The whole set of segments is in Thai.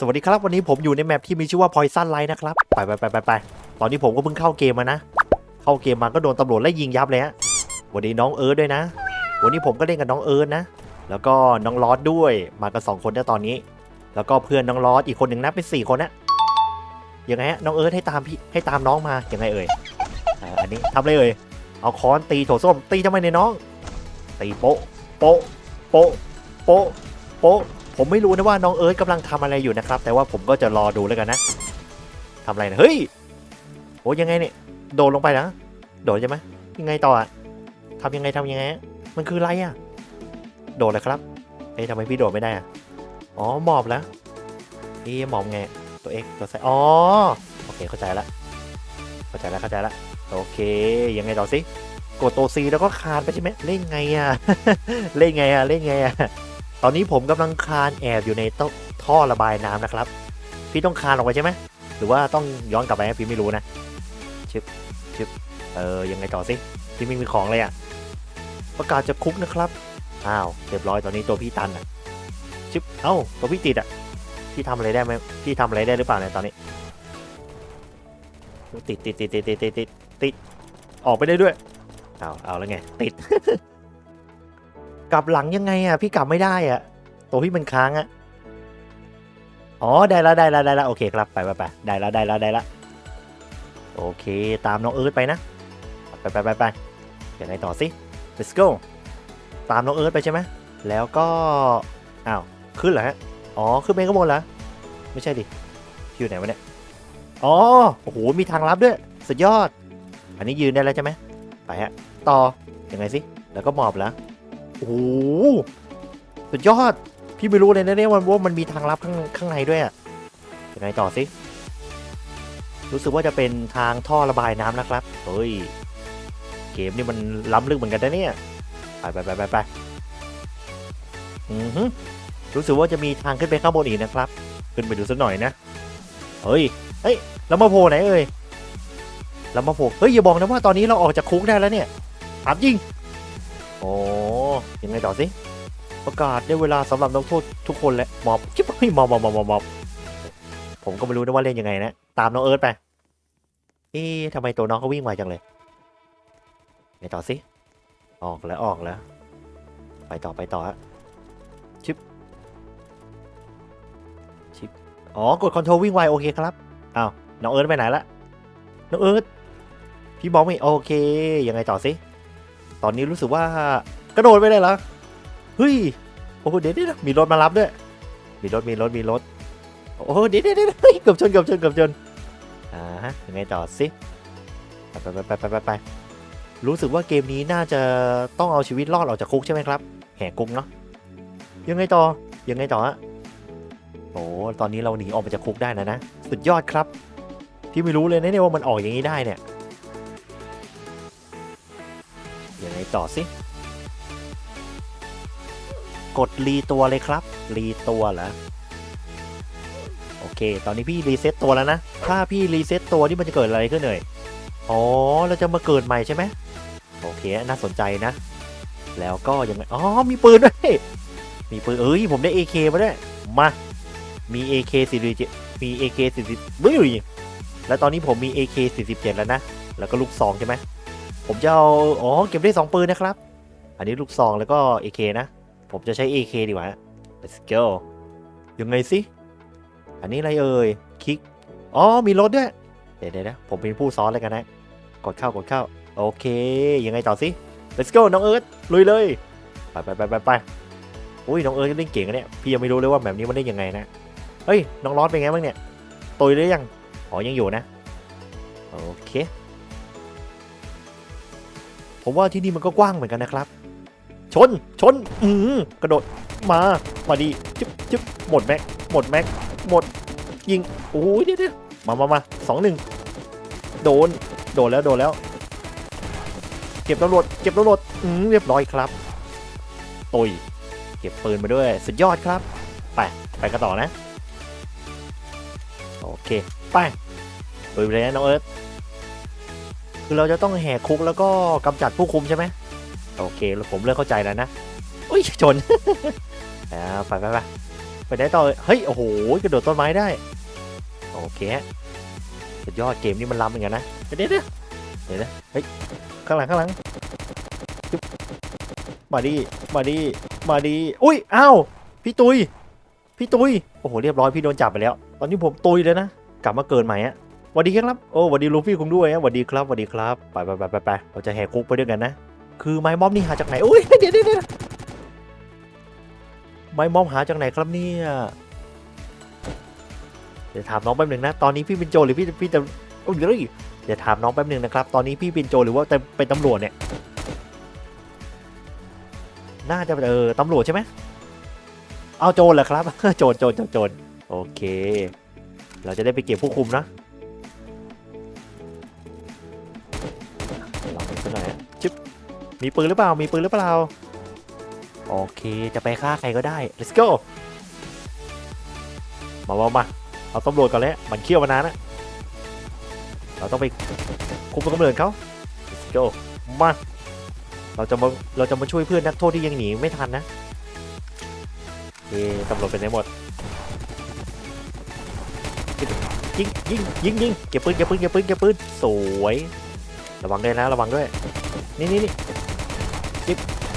สวัสดีครับวันนี้ผมอยู่ในแมปที่มีชื่อว่า Poison Light นะครับ ไปไปไปไปไปตอนนี้ผมก็เพิ่งเข้าเกมมานะ เข้าเกมมาก็โดนตำรวจไล่ยิงยับเลยฮะวันนี้น้องเอิร์ธด้วยนะ วันนี้ผมก็เล่นกับน้องเอิร์ธนะ แล้วก็น้องลอสด้วยมากันสองคนนะตอนนี้ แล้วก็เพื่อนน้องลอสอีกคนหนึ่งนะเป็นสี่คนนะยังไงฮะน้องเอิร์ธให้ตามพี่ให้ตามน้องมายังไงเอ่ยอ่าอันนี้ทำเลยเอ่ยเอาค้อนตีโถส้มตีทำไมเนี่ยน้อง ตีโป๊ะโป๊ะโป๊ะโป๊ะโป๊ะ ผมไม่รู้นะว่าน้องเอิร์ธกำลังทำอะไรอยู่นะครับ แต่ว่าผมก็จะรอดูแล้วกันนะทำอะไรนะเฮ้ยโอ้ยังไงเนี่ยโดดลงไปนะโดดใช่ไหมยังไงต่ออะทำยังไงทำยังไง มันคืออะไรอะโดดเลยครับเอ๊ะทำไมพี่โดดไม่ได้อะอ๋อหมอบแล้วนี่หมอบไงตัวเอ็กตัวไซอ๋อโอเคเข้าใจละเข้าใจละเข้าใจละโอเคยังไงต่อสิกดตัวซีแล้วก็คานไปใช่ไหมเล่นไงอะเล่นไงอะเล่นไงอะ ตอนนี้ผมกำลังคานแอบอยู่ในท่อระบายน้ำนะครับ พี่ต้องคานออกไปใช่ไหมหรือว่าต้องย้อนกลับไปพี่ไม่รู้นะชิบชิบเออยังไงต่อสิพี่ไม่มีของเลยอะประกาศจะคุกนะครับอ้าวเรียบร้อยตอนนี้ตัวพี่ตันอะชิบเอ้าตัวพี่ติดอะพี่ทำอะไรได้ไหมพี่ทำอะไรได้หรือเปล่าเนี่ยตอนนี้ติดติดติดติดติดติดติดออกไปได้ด้วยเอาเอาแล้วไงติด กลับหลังยังไงอะพี่กลับไม่ได้อะตัวพี่มันค้างอะอ๋อได้แล้วได้แล้วได้แล้วโอเคครับไปไปไปได้แล้วได้แล้วได้แล้วโอเค ตามน้องเอิร์ธไปนะ ไปไปไปไปเดี๋ยวไหนต่อสิ let's go ตามน้องเอิร์ธไปใช่ไหมแล้วก็อ้าวขึ้นเหรอฮะอ๋อขึ้นไปข้างบนเหรอไม่ใช่ดิอยู่ไหนวะเนี่ยอ๋อโอ้โหมีทางลับด้วยสุดยอด อันนี้ยืนได้แล้วใช่ไหมไปฮะต่อยังไงสิแล้วก็หมอบแล้ว โอ้โหสุดยอด พี่ไม่รู้เลยนะเนี่ยว่าว่ามันมีทางลับข้างข้างในด้วยอะยังไงต่อสิ รู้สึกว่าจะเป็นทางท่อระบายน้ำนะครับ เฮ้ย เกมนี่มันล้ำลึกเหมือนกันนะเนี่ย ไปไปไปไปไปอือฮึรู้สึกว่าจะมีทางขึ้นไปข้างบนอีกนะครับ ขึ้นไปดูสักหน่อยนะ เฮ้ย เฮ้ยเรามาโผล่ไหนเอ่ยเรามาโผล่เฮ้ยอย่าบอกนะว่าตอนนี้เราออกจากคุกได้แล้วเนี่ยถามจริง โอ้ยังไงต่อสิ ประกาศได้เวลาสำหรับนักโทษทุกคนแล้วมอบจิ๊บเฮ้ยมอบมอบมอบมอบหมอบผมก็ไม่รู้นะว่าเล่นยังไงนะ ตามน้องเอิร์ธไป เอ๊ะทำไมตัวน้องเขาวิ่งไวจังเลยไงต่อสิ ออกแล้วออกแล้ว ไปต่อไปต่อฮะชิป ชิป อ๋อ กดคอนโทรลวิ่งไวโอเคครับ อ้าว น้องเอิร์ธไปไหนละ น้องเอิร์ธพี่บอกไม่โอเค ยังไงต่อสิ ตอนนี้รู้สึกว่ากระโดดไปได้เหรอเฮ้ยโอ้โหเดี๋ยวเดี๋ยมีรถมารับด้วย มีรถมีรถมีรถโอ้โหเดี๋ยวเดี๋ยวเดี๋ยวเฮ้ยเกือบชนเกือบชนเกือบชนอ่าฮะยังไงต่อสิไปไปไปไปไปไปรู้สึกว่าเกมนี้น่าจะต้องเอาชีวิตรอดออกจากคุกใช่ไหมครับ แหกคุกเนาะยังไงต่อยังไงต่อฮะโอ้ตอนนี้เราหนีออกมาจากคุกได้นะนะ สุดยอดครับพี่ไม่รู้เลยนะเนี่ยว่ามันออกอย่างนี้ได้เนี่ย ยังไงต่อสิ กดรีตัวเลยครับ รีตัวเหรอโอเค ตอนนี้พี่รีเซ็ตตัวแล้วนะ ถ้าพี่รีเซ็ตตัวนี่มันจะเกิดอะไรขึ้นเลยอ๋อ เราจะมาเกิดใหม่ใช่ไหมโอเค น่าสนใจนะ แล้วก็ยังไง อ๋อ มีปืนด้วย มีปืน เอ้ย ผมได้ AK มาด้วย มา มี AK 47มี AK 40บึ้ยแล้วตอนนี้ผมมี AK 47แล้วนะ แล้วก็ลูกซองใช่ไหม ผมจะเอาอ๋อเก็บได้สองปืนนะครับ อันนี้ลูกซองแล้วก็ AK นะ ผมจะใช้ AK ดีกว่า let's go ยังไงสิอันนี้อะไรเอ่ยคลิกอ๋อมีรถด้วยเดี๋ยวเดนะผมเป็นผู้ซ้อนเลยกันนะ กดเข้ากดเข้า โอเค ยังไงต่อสิ let's go น้องเอิร์ธลุยเลย ไปไปไปไปไปอุ้ยน้องเอิร์ธเล่นเก่งอะเนี่ยพี่ยังไม่รู้เลยว่าแบบนี้มันเล่นยังไงนะเฮ้ยน้องลอสเป็นไงบ้างเนี่ยตุยหรือยังอ๋อยังอยู่นะโอเค ผมว่าที่นี่มันก็กว้างเหมือนกันนะครับ ชนชนอืมกระโดดมามาดีจึ๊บจึ๊บหมดแม็กหมดแม็กหมดยิงโอ้ยเดี๋ยวเดี๋ยวมามามาสองหนึ่งโดนโดนแล้วโดนแล้ว เก็บตำรวจเก็บตำรวจอืมเรียบร้อยครับตุยเก็บปืนมาด้วยสุดยอดครับ ไปไปกันต่อนะ โอเค ไปลุยไปเลยนะน้องเอิร์ธ คือเราจะต้องแหกคุกแล้วก็กำจัดผู้คุมใช่ไหมโอเคผมเริ่มเข้าใจแล้วนะอุ้ยชนอ่าไปไปไปไปไหนต่อเฮ้ยโอ้โหกระโดดต้นไม้ได้โอเคฮะสุดยอดเกมนี้มันล้ำเหมือนกันนะเดี๋ยวเดี๋ยวเดี๋ยวเดี๋ยวนะเฮ้ยข้างหลังข้างหลังมาดีมาดีมาดีอุ้ยอ้าวพี่ตุยพี่ตุยโอ้โหเรียบร้อยพี่โดนจับไปแล้ว ตอนนี้ผมตุยเลยนะกลับมาเกิดใหม่อะ วัสดีครับ โอ้สวัสดีลูฟี่คุณด้วยฮะสวัสดีครับสวัสดีครับ ไปไปไปไปไปเราจะแหกคุกไปด้วยกันนะ คือไม้มอบนี่หาจากไหนอุ้ยเดี๋ยวเดี๋ยวเดี๋ยวไม้มอบหาจากไหนครับเนี่ย เดี๋ยวถามน้องแป๊บหนึ่งนะ ตอนนี้พี่เป็นโจรหรือพี่พี่จะโอ้ยเดี๋ยวเดี๋ยวถามน้องแป๊บหนึ่งนะครับ ตอนนี้พี่เป็นโจรหรือว่าแต่เป็นตำรวจเนี่ย น่าจะเป็นเออตำรวจใช่ไหมเอาโจรเหรอครับ โจรโจรโจรโจรโอเค เราจะได้ไปเก็บผู้คุมนะ มีปืนหรือเปล่า มีปืนหรือเปล่า โอเค จะไปฆ่าใครก็ได้ let's go มามามาเอาตำรวจก่อนเลยมันเคี่ยวมานานนะเราต้องไปคุมตำรวจเขา let's go มา เราจะมา เราจะมาช่วยเพื่อนนักโทษที่ยังหนีไม่ทันนะเอ๊ตำรวจเป็นไหนหมด ยิงยิงยิงยิงเก็บปืนเก็บปืนเก็บปืนเก็บปืน สวย ระวังด้วยนะ ระวังด้วย นี่นี่นี่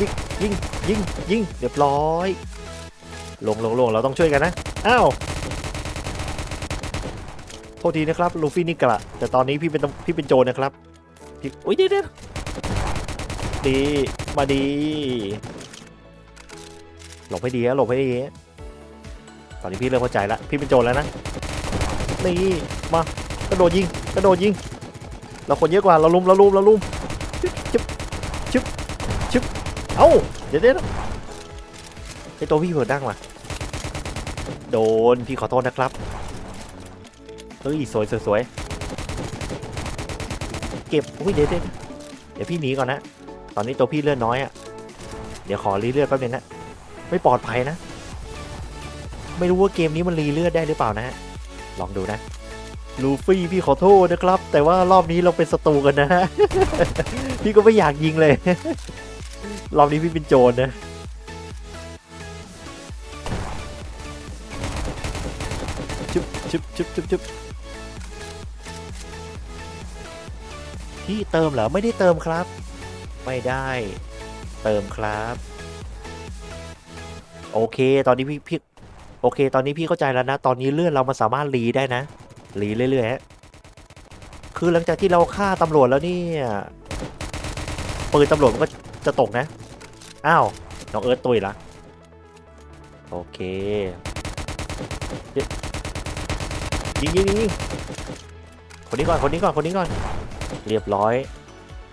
ยิงยิงยิงยิงยิงเรียบร้อย ลงลงลงเราต้องช่วยกันนะอ้าวโทษทีนะครับลูฟี่นี่กระแต่ตอนนี้พี่เป็นตำพี่เป็นโจรนะครับพี่อุ้ยเดี๋ยวดีมาดีหลบให้ดีนะหลบให้ดีตอนนี้พี่เริ่มเข้าใจละพี่เป็นโจรแล้วนะนี่มากระโดดยิงกระโดดยิง เราคนเยอะกว่าเราลุมเราลุมเราลุม เอ้าเดี๋ยวเดี๋ยวไอตัวพี่เผิดดั้งมาโดนพี่ขอโทษนะครับเฮ้ยสวยสวยสวยเก็บอุ้ยเดี๋ยวเดี๋ยวเดี๋ยวพี่หนีก่อนนะ ตอนนี้ตัวพี่เลือดน้อยอะ่ะ เดี๋ยวขอรีเลือดแป๊บนึงนะ ไม่ปลอดภัยนะ ไม่รู้ว่าเกมนี้มันรีเลือดได้หรือเปล่านะฮะลองดูนะ ลูฟี่พี่ขอโทษนะครับ แต่ว่ารอบนี้เราเป็นศัตรูกันนะฮะพี่ก็ไม่อยากยิงเลย รอบนี้พี่เป็นโจรนะชุบชุบชุบชุบชุบพี่เติมเหรอ ไม่ได้เติมครับ ไม่ได้ เติมครับ โอเค ตอนนี้พี่พี่โอเค ตอนนี้พี่เข้าใจแล้วนะ ตอนนี้เลื่อนเรามาสามารถรีได้นะรีเรื่อยๆฮะคือหลังจากที่เราฆ่าตำรวจแล้วเนี่ยปืนตำรวจมันก็จะตกนะ อ้าวน้องเอิร์ธตุยละโอเคยิงยิงยิงคนนี้ก่อนคนนี้ก่อนคนนี้ก่อน เรียบร้อย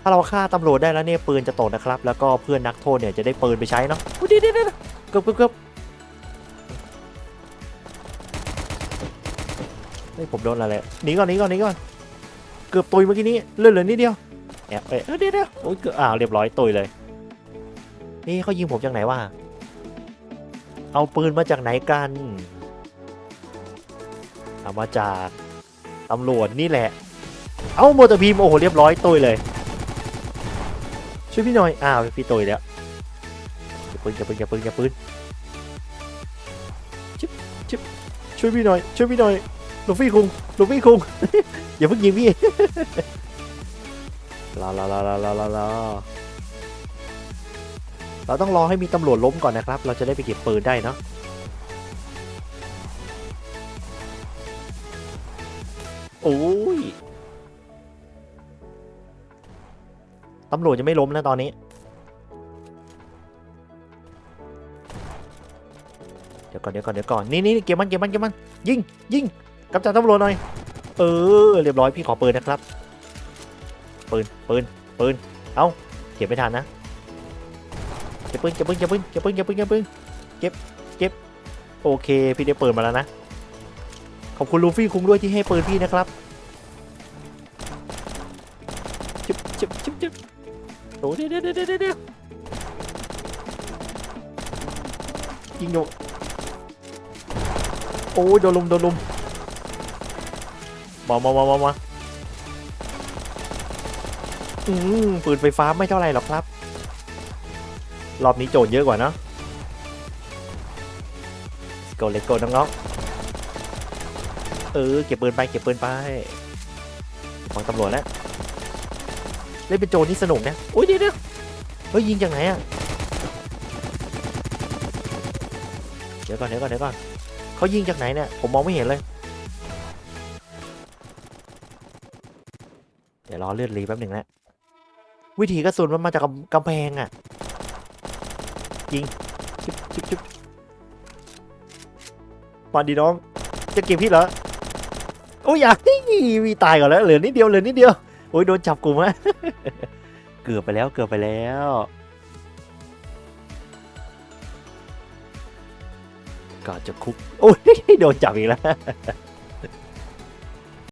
ถ้าเราฆ่าตำรวจได้แล้วเนี่ยปืนจะตกนะครับ แล้วก็เพื่อนนักโทษเนี่ยจะได้ปืนไปใช้เนาะอุ๊ยเดี๋ยวเดี๋ยวเกือบเกือบเกือบเฮ้ยผมโดนอะไรหนีก่อนหนีก่อนหนีก่อน เกือบตุยเมื่อกี้นี้เลื่อนเหลือนิดเดียวแอบไปเออเดี๋ยวเดี๋ยวโอ้ยเกือบอ้าวเรียบร้อยตุยเลย นี่เขายิงผมจากไหนวะ เอาปืนมาจากไหนกันเอามาจากตำรวจนี่แหละ เอาโมเตอร์พีมโอ้โหเรียบร้อยตุยเลย ช่วยพี่หน่อย อ้าวพี่ตุยแล้วอย่าปืนอย่าปืนอย่าปืนอย่าปืนชิบชิบช่วยพี่หน่อย ช่วยพี่หน่อยลูฟี่คุงลูฟี่คุงอย่าเพิ่งยิงพี่รอรอรอรอรอรอรอ เราต้องรอให้มีตำรวจล้มก่อนนะครับ เราจะได้ไปเก็บปืนได้เนาะโอ้ยตำรวจยังไม่ล้มนะตอนนี้ เดี๋ยวก่อนเดี๋ยวก่อนเดี๋ยวก่อนนี่นี่เก็บมันเก็บมันเก็บมัน ยิงยิงกำจัดตำรวจหน่อย เออ เรียบร้อยพี่ขอปืนนะครับ ปืนปืนปืน เอาเก็บไม่ทันนะ ก็บปืนเก็บปืนเก็บปืนเก็บปืนเก็บปืนเก็บปืนเก็บเก็บโอเคพี่ได้เปืนมาแล้วนะขอบคุณลูฟี่คุ้งด้วยที่ให้ปืนพี่นะครับจิบจิบจิบจิบโอ้เดี๋ยวเดี๋ยวเดี๋ยวเดี๋ยวยิงโยโอ้ยโดนลุมโดนลุมมามามามามาอืมปืนไฟฟ้าไม่เท่าไรหรอกครับ รอบนี้โจทย์เยอะกว่าเนะโกเลโก้น้องๆ เออ เก็บปืนไป เก็บปืนไปฟังตำรวจแล้ว เล่นเป็นโจรนี่สนุกนะอุ้ยเดี๋ยวเดี๋ยวเฮ้ยยิงจากไหนอะเดี๋ยวก่อนเดี๋ยวก่อนเดี๋ยวก่อนเขายิงจากไหนเนี่ย ผมมองไม่เห็นเลย เดี๋ยวรอเลือนรีแป๊บหนึ่งนะ วิถีกระสุนมันมาจากกำกำแพงอะ่ะ ยิงชิบชิบชิบปาดีน้องจะเก็บพี่เหรอโอ้ยอย่าวีตายก่อนแล้วเหลือนิดเดียวเหลือนิดเดียวโอ้ยโดนจับกลุ่มอะเกือบไปแล้วเกือบไปแล้วก่อนจะคุกโอ้ยโดนจับอีกแล้ว